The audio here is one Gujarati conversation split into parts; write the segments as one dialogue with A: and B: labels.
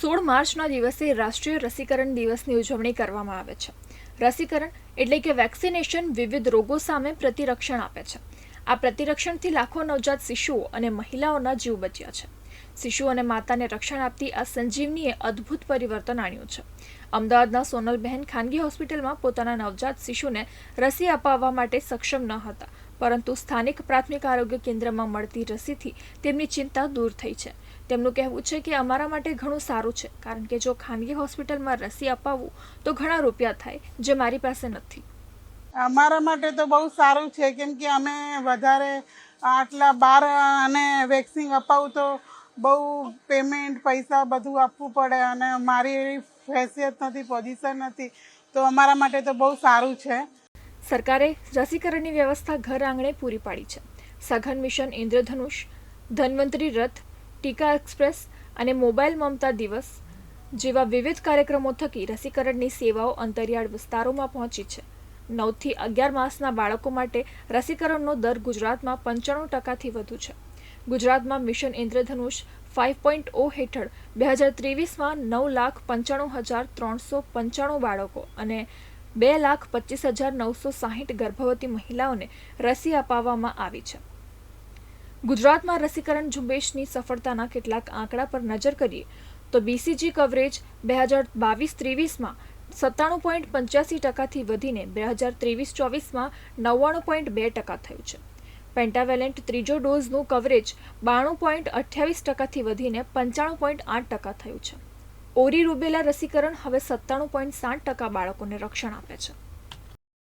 A: સોળ માર્ચના દિવસે રાષ્ટ્રીય રસીકરણ દિવસની ઉજવણી કરવામાં આવે છે. રસીકરણ એટલે કે વેક્સિનેશન વિવિધ રોગો સામે પ્રતિરક્ષણ આપે છે. આ પ્રતિરક્ષણથી લાખો નવજાત શિશુઓ અને મહિલાઓના જીવ બચ્યા છે. શિશુ અને માતાને રક્ષણ આપતી આ સંજીવનીએ અદ્ભુત પરિવર્તન આણ્યું છે. અમદાવાદના સોનલબહેન ખાનગી હોસ્પિટલમાં પોતાના નવજાત શિશુને રસી અપાવવા માટે સક્ષમ ન હતા, પરંતુ સ્થાનિક પ્રાથમિક આરોગ્ય કેન્દ્રમાં મળતી રસીથી તેમની ચિંતા દૂર થઈ છે. તેમનું કહેવું છે કે અમારા માટે ઘણું સારું છે કારણ કે જો ખાનગી હોસ્પિટલમાં રસી અપાવવું તો ઘણા રૂપિયા થાય જે મારી પાસે નથી.
B: અમારા માટે તો બહુ સારું છે કેમ કે અમે વધારે આટલા બાર અને વેક્સિન અપાવું તો બહુ પેમેન્ટ પૈસા બધું આપવું પડે અને મારી ફેસિયત નથી પોઝિશન નથી તો અમારા માટે તો બહુ સારું છે.
A: સરકારે રસીકરણની વ્યવસ્થા ઘર આંગણે પૂરી પાડી છે. સઘન મિશન ઇન્દ્રધનુષ ધન્વંતરી રથ ટીકા એક્સપ્રેસ અને મોબાઈલ મમતા દિવસ જેવા વિવિધ કાર્યક્રમો થકી રસીકરણની સેવાઓ અંતરિયાળ વિસ્તારોમાં પહોંચી છે. નવથી અગિયાર માસના બાળકો માટે રસીકરણનો દર ગુજરાતમાં પંચાણું ટકાથી વધુ છે. ગુજરાતમાં mission Indradhanush five point O હેઠળ બે હજાર ત્રેવીસમાં નવ લાખ પંચાણું હજાર ત્રણસો પંચાણું બાળકો અને બે લાખ પચીસ હજાર નવસો સાહીઠ ગર્ભવતી મહિલાઓને રસી અપાવવામાં આવી છે. ગુજરાતમાં રસીકરણ ઝુંબેશની સફળતાના કેટલાક આંકડા પર નજર કરીએ, તો બીસીજી કવરેજ બે હજાર બાવીસ ત્રેવીસમાં સત્તાણું પોઈન્ટ પંચ્યાસી ટકાથી વધીને બે હજાર ત્રેવીસ ચોવીસમાં નવ્વાણું પોઈન્ટ બે ટકા થયું છે. પેન્ટાવેલેન્ટ ત્રીજો ડોઝનું કવરેજ બાણું પોઈન્ટ અઠ્યાવીસ ટકાથી વધીને પંચાણું પોઈન્ટ આઠ ટકા થયું છે. ઓરી રૂબેલા રસીકરણ હવે સત્તાણું પોઈન્ટ સાત ટકા બાળકોને રક્ષણ આપે છે.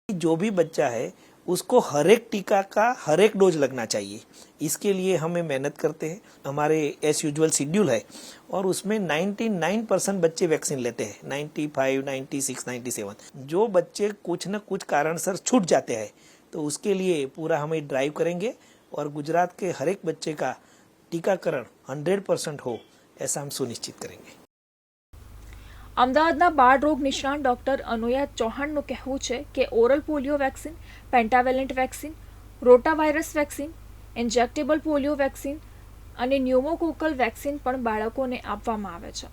C: જો ભી બચ્ચા હૈ उसको हर एक टीका का, हर एक डोज लगना चाहिए। इसके लिए हमें मेहनत करते हैं। हमारे एस यूजुअल शेड्यूल है और उसमें 99 परसेंट बच्चे वैक्सीन लेते हैं। 95 96 97 जो बच्चे कुछ न कुछ कारण सर छूट जाते हैं तो उसके लिए पूरा हम ड्राइव करेंगे और गुजरात के हर एक बच्चे का टीकाकरण 100 परसेंट हो, ऐसा हम सुनिश्चित करेंगे।
A: અમદાવાદના બાળ રોગ નિષ્ણાત ડોક્ટર અનુયા ચૌહાણનું કહેવું છે કે oral polio vaccine, pentavalent vaccine, rotavirus vaccine, injectable polio vaccine અને ન્યુમોકોકલ વેક્સિન પણ બાળકોને આપવામાં આવે છે.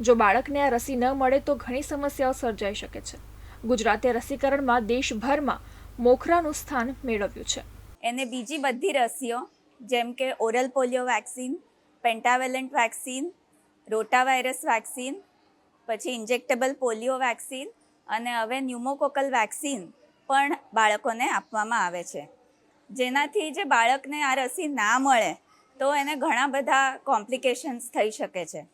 A: જો બાળકને આ રસી ન મળે તો ઘણી સમસ્યાઓ સર્જાઈ શકે છે. ગુજરાતે રસીકરણમાં દેશભરમાં મોખરાનું સ્થાન મેળવ્યું છે.
D: એને બીજી બધી રસીઓ, જેમ કે oral polio vaccine, pentavalent vaccine, rotavirus vaccine પછી ઇન્જેક્ટેબલ પોલિયો વેક્સિન અને હવે ન્યુમોકોકલ વેક્સિન પણ બાળકોને આપવામાં આવે છે. જેનાથી જે બાળકને આ રસી ના મળે, તો એને ઘણા બધા કોમ્પ્લિકેશન્સ થઈ શકે છે.